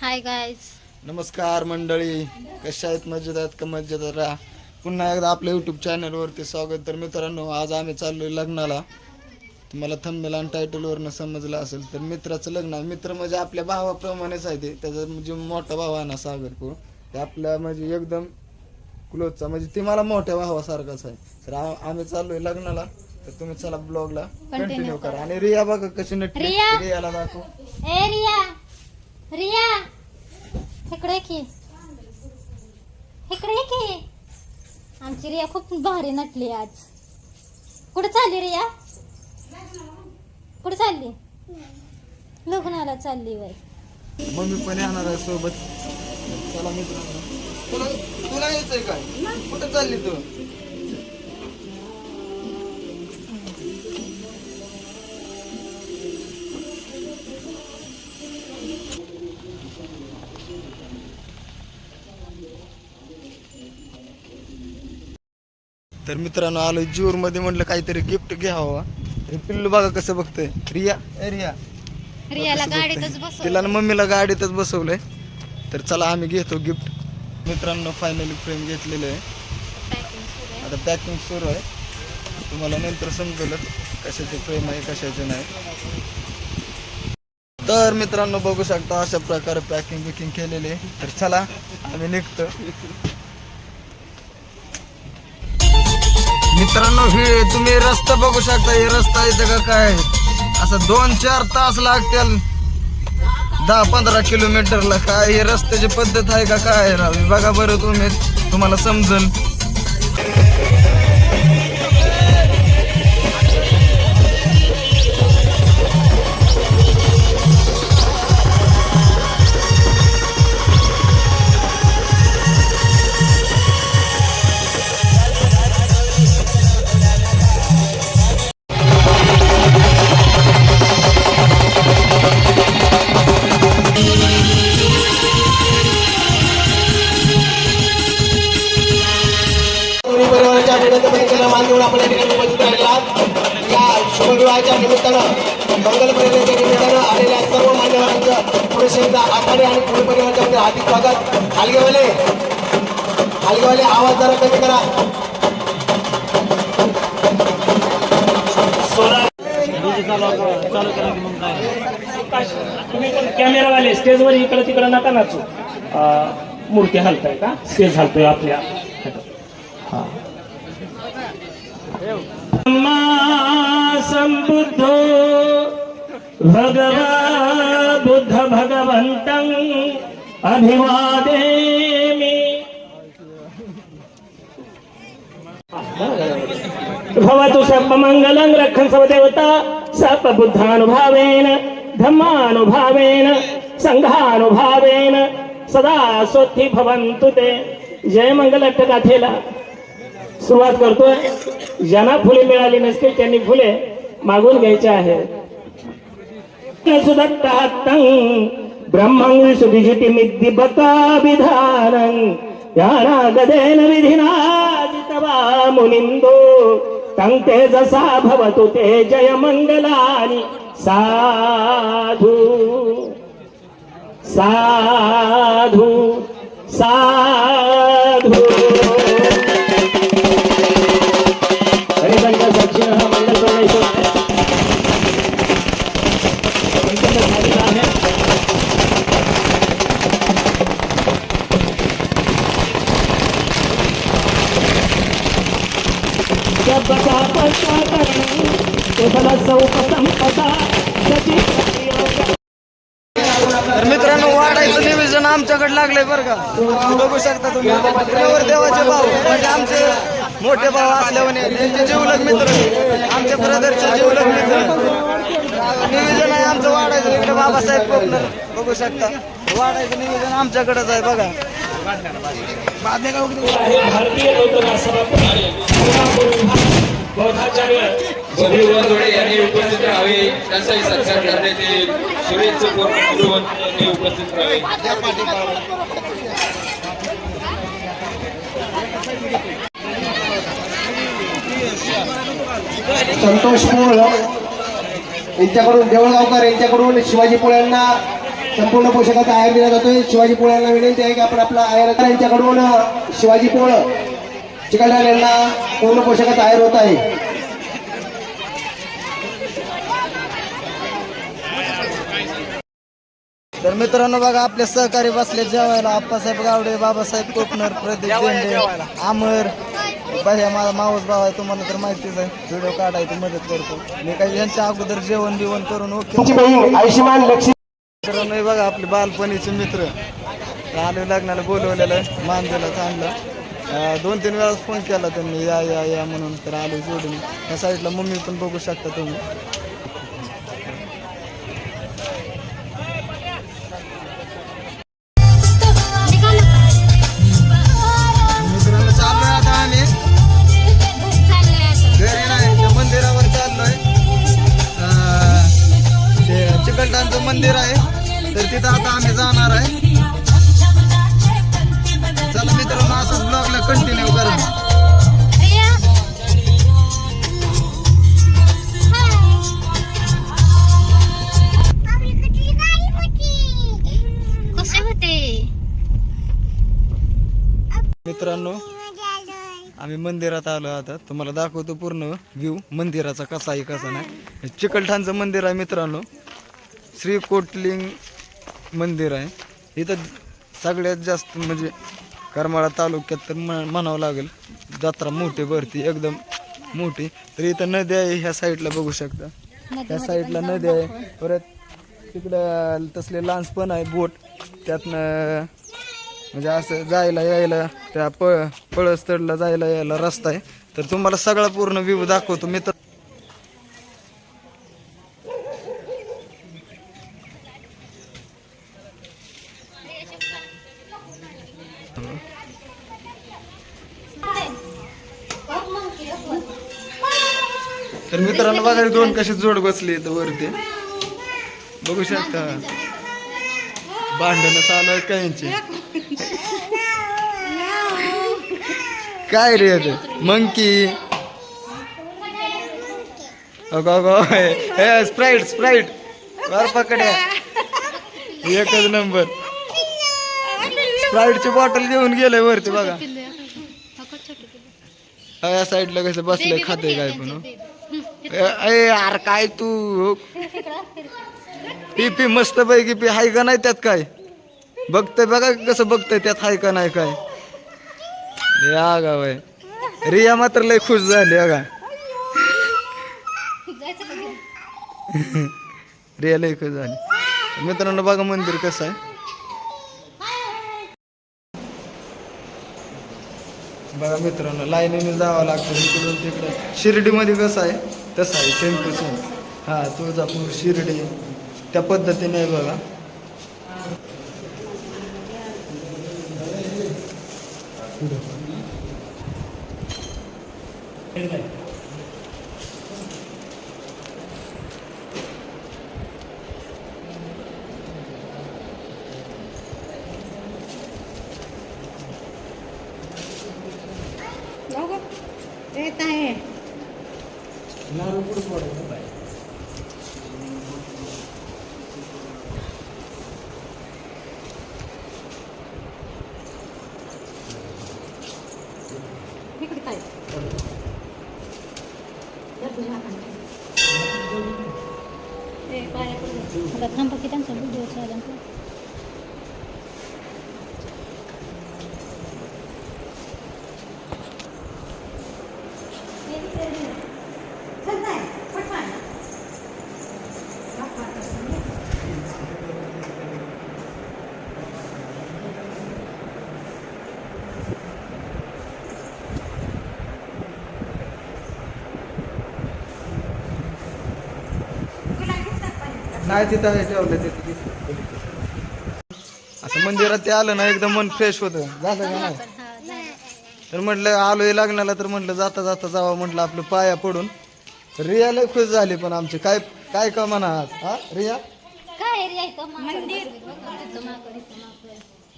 Hi guys नमस्कार मंडळी. कशा आहेत? आहेत का मजेत राहा. पुन्हा एकदा आपल्या यूट्यूब चॅनलवरती स्वागत. तर मित्रांनो आज आम्ही चाललोय लग्नाला. तुम्हाला थंबनेल आणि टायटलवरनं समजलं असेल तर मित्राचं लग्न मित्र म्हणजे आपल्या भावाप्रमाणेच आहे ते. त्याचा म्हणजे मोठा भाव आहे ना सागरपूर ते आपल्या म्हणजे एकदम क्लोजचा म्हणजे ते मला मोठ्या भावासारखाच आहे. तर आम्ही चाललोय लग्नाला. तर तुम्ही चला ब्लॉगला कंटिन्यू करा. आणि रिया बघा कशी नटली. रिया. रियाला दाखव. रिया रिया इकडे की. इकडे की. आमची रिया खूप भारी नटली आज. कुठे चालली रिया? कुठे चालली? लग्नाला चालली बाई. मम्मी पण येणार आहे सोबत. चला मित्रांनो. तुला तुला यायचंय काय? कुठं चालली तू? तर मित्रांनो आलो ज्यूरमध्ये म्हटलं काहीतरी गिफ्ट घ्यावं. हे पिल्लू बघा कसं बघतंय. रिया ए रिया. रियाला कसं गाडीतच बघतंय? बसव तिला आणि मम्मीला गाडीतच बसवलंय. तर चला आम्ही घेतो गिफ्ट मित्रांनो फायनली फ्रेम घेतलेलं आहे. आता पॅकिंग सुरू आहे. तुम्हाला नंतर समजलं कशाचे फ्रेम आहे कशाचे नाही. तर मित्रांनो बघू शकता अशा प्रकारे पॅकिंग बिकिंग केलेली आहे. तर चला आम्ही निघतो. मित्रांनो हे तुम्ही रस्ता बघू शकता हे रस्ता इथं का काय असं दोन चार तास लागतील. दहा पंधरा किलोमीटरला काय हे रस्त्याची पद्धत आहे का काय रावी? बघा बरं तुम्ही तुम्हाला समजल. असताना मंगल परिवाराच्या निमित्तानं आलेल्या सर्व मान्यवरांचं पुरुष एकदा आखाडे आणि पुणे परिवाराच्या मध्ये हार्दिक स्वागत. हालगेवाले हालगेवाले आवाज जरा कमी करा. तुम्ही पण कॅमेरावाले स्टेजवर इकडं तिकडं नका नाचू. मूर्ती हलताय का? स्टेज हलतोय आपल्या. हा. संबुद्धो भगवा बुद्ध भगवन्तं अभिवादेमि। भवतु सर्वमङ्गलं रक्षन् सर्वदेवता सर्वबुद्धानुभावेन धम्मानुभावेन संघानुभावेन सदा स्वस्ति भवन्तु ते। जय मंगल गाथेला सुरुवात करतोय। ज्यांना फुले मिळाली नसतील फुले मागून घ्यायचे आहे. सुदत्त हत्तं ब्रह्मं विशुद्धिजिति मिद्दि बकाभिधानं यानागदेन विधिना जितवा मुनिन्दो तं तेजसा भवतु ते जय मङ्गलानि साधु साधु साधु। आमच्याकडे लागलंय बरं का? बघू शकता तुम्ही. नवर देवाचे भाऊ म्हणजे आमचे मोठे भाऊ असल्याने त्यांचे जीवलग मित्र आमच्या ब्रदरचे जीवलग मित्र निवेदन आहे आमचं वाढायचं. इकडे बाबासाहेब कोकणर. बघू शकता. वाढायचं निवेदन आमच्याकडेच आहे. बघा. भारतीय सभा जोडे यांनी उपस्थित राहावे. त्यांचाही सत्कार करण्यात येईल. सुरेश चकोर यांनी उपस्थित राहावे. संतोष पोळ. यांच्याकडून देवळगावकर यांच्याकडून शिवाजी पोळ्यांना संपूर्ण पोषकाचा आहार दिला जातोय. शिवाजी पोळ्यांना विनंती आहे की आपण आपला आहार यांच्याकडून शिवाजी पोळ. चिकलठाण यांना पूर्ण पोषकाचा आहार होत आहे. तर मित्रांनो बघा आपले सहकारी बसले जेवायला. आप्पासाहेब गावडे बाबासाहेब कोकणर प्रदीप देंडे अमर भैया माझा मावस भाव आहे तुम्हाला तर माहितीच आहे. व्हिडिओ काढायची मदत करतो. मी काही यांच्या अगोदर जेवण बिवण करून ओके. मित्रांनो हे बघा आपले बालपणीचे मित्र. आले लग्नाला बोलवलेलं मान दिला चांगलं दोन तीन वेळा फोन केला त्यांनी या या या म्हणून तर आलो जोडून. त्या साईडला मम्मी पण बघू शकता तुम्ही. मंदिर आहे. तर तिथं आता आम्ही जाणार आहे. चला मित्रांनो असंच ब्लॉगला कंटिन्यू करा. कसे होते? मित्रांनो आम्ही मंदिरात आलो आता. तुम्हाला दाखवतो पूर्ण व्ह्यू मंदिराचा कसा आहे कसा नाही. हे चिकलठाणचं मंदिर आहे मित्रांनो. श्री कोटलिंग मंदिर आहे. इथं सगळ्यात जास्त म्हणजे करमाळा तालुक्यात तर म्हण- म्हणावं लागेल जत्रा मोठी भरती एकदम मोठी. तर इथं नदी आहे ह्या साईडला बघू शकता. त्या साईडला नदी आहे. परत तिकडं तसले लान्स पण आहे बोट. त्यातनं म्हणजे असं जायला यायला त्या पळ पळसतडला जायला यायला रस्ता आहे. तर तुम्हाला सगळा पूर्ण व्ह्यू दाखवतो. मित्र तर मित्रांनो बघा दोन कसे जोड बसले इथं वरती. बघू शकता. भांडणं चालू आहे काहींची काय रे मंकी. अगो अगो हे स्प्राईट स्प्राईट. वर पकड्या एकच नंबर. स्प्राईटची बॉटल घेऊन गेले वरती बघा. हा, या साईडला कसं बसलंय खाते काय पण ए यार काय तू? पी पी मस्त पैकी पी हाय का नाही त्यात काय? बघतंय बघा कसं बघतंय त्यात हाय का नाही काय. या गाव आहे. रिया मात्र लय खुश झाली अगा रिया लय खुश झाली. मित्रांनो बघा मंदिर कसं आहे. बघा मित्रांनो लाईनीने जावं लागतं इकडून तिकडं. शिर्डीमध्ये कसं आहे? तसं आहे सेम टू सेम हा तुळजापूर शिर्डी. त्या पद्धतीने आहे बघा. you आहे इकडे काय ए, पाया पडलं. आता थांबा की त्यांचा व्हिडिओ चालेल का? नाही तिथं आहे ठेवलं तिथं असं मंदिरात ते आलं ना एकदम मन फ्रेश होतं. झालं का नाही? तर म्हटलं आलोय लग्नाला तर म्हटलं जाता जाता जावं म्हटलं आपलं पाया पडून. तर रिया लय खुश झाली पण आमची. काय काय का म्हणा आज? हा रिया?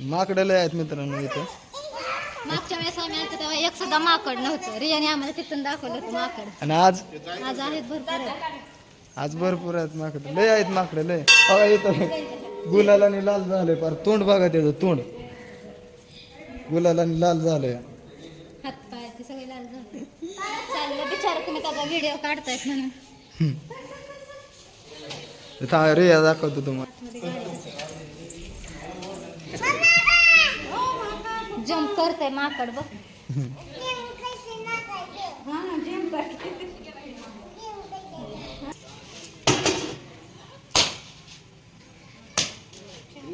माकड, लय आहेत मित्रांनो इथं. मागच्या वेळेस आम्ही आलतो तेव्हा एक सुद्धा माकड नव्हतं. रियाने आम्हाला तिथून दाखवलं होतं माकड. आणि आज? आज आहेत भरपूर आहेत. आज भरपूर आहेत माकडं. लय आहेत माकडं लय. बघा इथं गुलालाने लाल झालंय. पार तोंड बघा त्याचं तोंड. गुलालाने लाल झालंय. हात पाय ते सगळे लाल झाले. था रिया दाखवतो तुम्हाला. जम्प करते माकड बघ.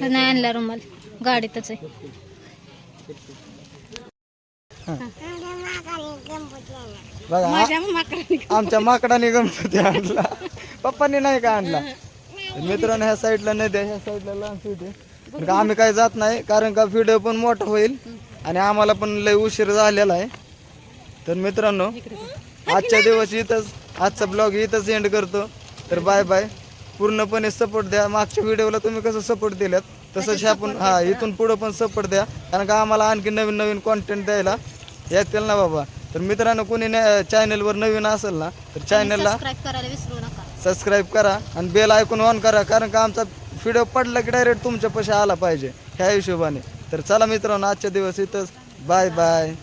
नाही आणला रुमाल. गाडीतच आहे. बघा आमच्या माकडाने गणपती आणला. पप्पांनी नाही का आणला? मित्रांनो ह्या साईडला नदी ह्या साईडला लहान का आम्ही काही जात नाही कारण का व्हिडिओ पण मोठा होईल आणि आम्हाला पण लय उशीर झालेला आहे. तर मित्रांनो आजच्या दिवस इथंच आजचा ब्लॉग इथंच एंड करतो. तर बाय बाय पूर्णपणे सपोर्ट द्या. मागच्या व्हिडिओला तुम्ही कसं सपोर्ट दिल्यात तसंच ह्या पण हा इथून पुढं पण सपोर्ट द्या. कारण का आम्हाला आणखी नवीन नवीन कॉन्टेंट द्यायला येतील ना बाबा. तर मित्रांनो कोणी चॅनलवर नवीन असेल ना तर चॅनलला सबस्क्राईब करा आणि बेल ऐकून ऑन करा कारण का आमचा व्हिडिओ पडला की डायरेक्ट तुमच्या पैसे आला पाहिजे ह्या हिशोबाने. तर चला मित्रांनो आजच्या दिवस इथंच. Bye bye